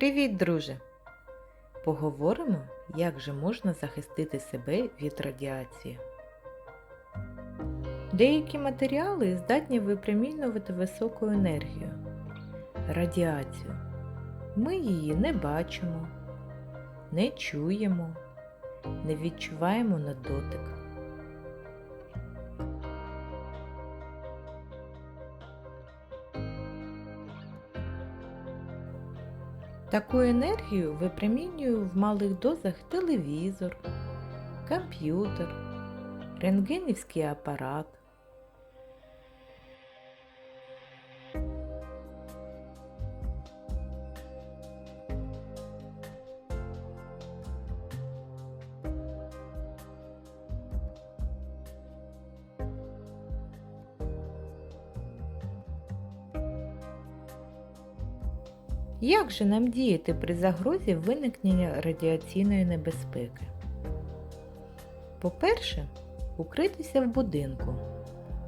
Привіт, друже! Поговоримо, як же можна захистити себе від радіації. Деякі матеріали здатні випромінювати високу енергію радіацію. Ми її не бачимо, не чуємо, не відчуваємо на дотик. Таку енергію випромінює в малих дозах телевізор, комп'ютер, рентгенівський апарат. Як же нам діяти при загрозі виникнення радіаційної небезпеки? По-перше, укритися в будинку,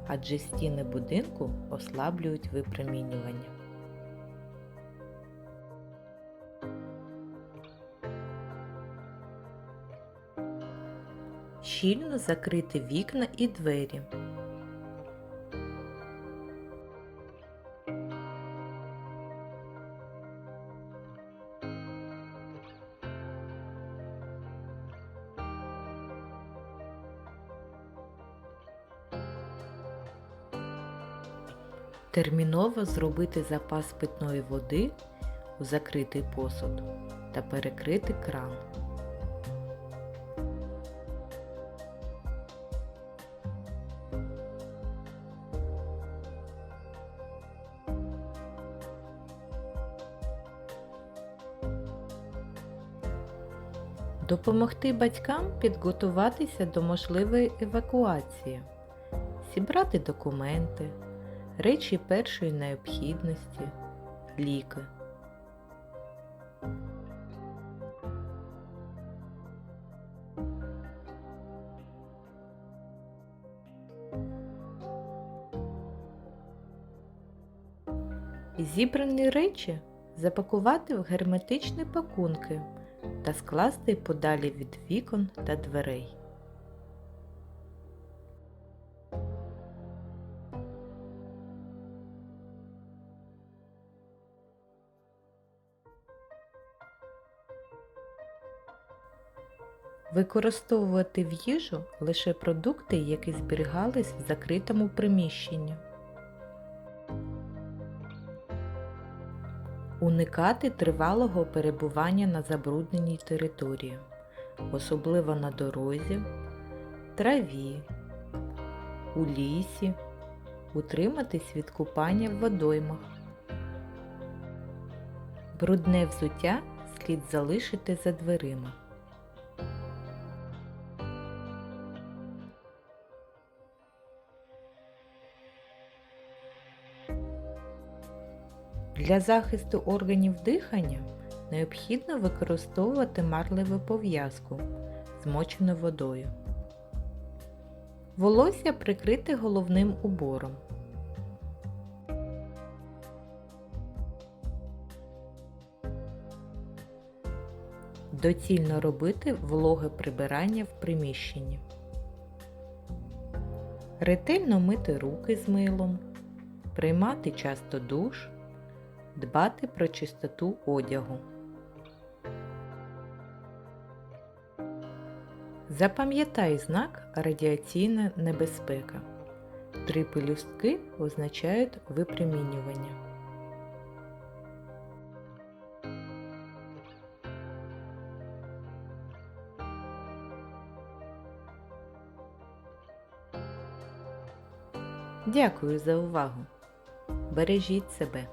адже стіни будинку ослаблюють випромінювання. Щільно закрити вікна і двері. Терміново зробити запас питної води у закритий посуд та перекрити кран. Допомогти батькам підготуватися до можливої евакуації, зібрати документи, речі першої необхідності, ліки. Зібрані речі запакувати в герметичні пакунки та скласти подалі від вікон та дверей. Використовувати в їжу лише продукти, які зберігались в закритому приміщенні. Уникати тривалого перебування на забрудненій території, особливо на дорозі, траві, у лісі, утриматись від купання в водоймах. Брудне взуття слід залишити за дверима. Для захисту органів дихання необхідно використовувати марливу пов'язку, змочену водою. Волосся прикрити головним убором. Доцільно робити вологе прибирання в приміщенні. Ретельно мити руки з милом, приймати часто душ, дбати про чистоту одягу. Запам'ятай знак радіаційна небезпека. Три пелюстки означають випромінювання. Дякую за увагу. Бережіть себе.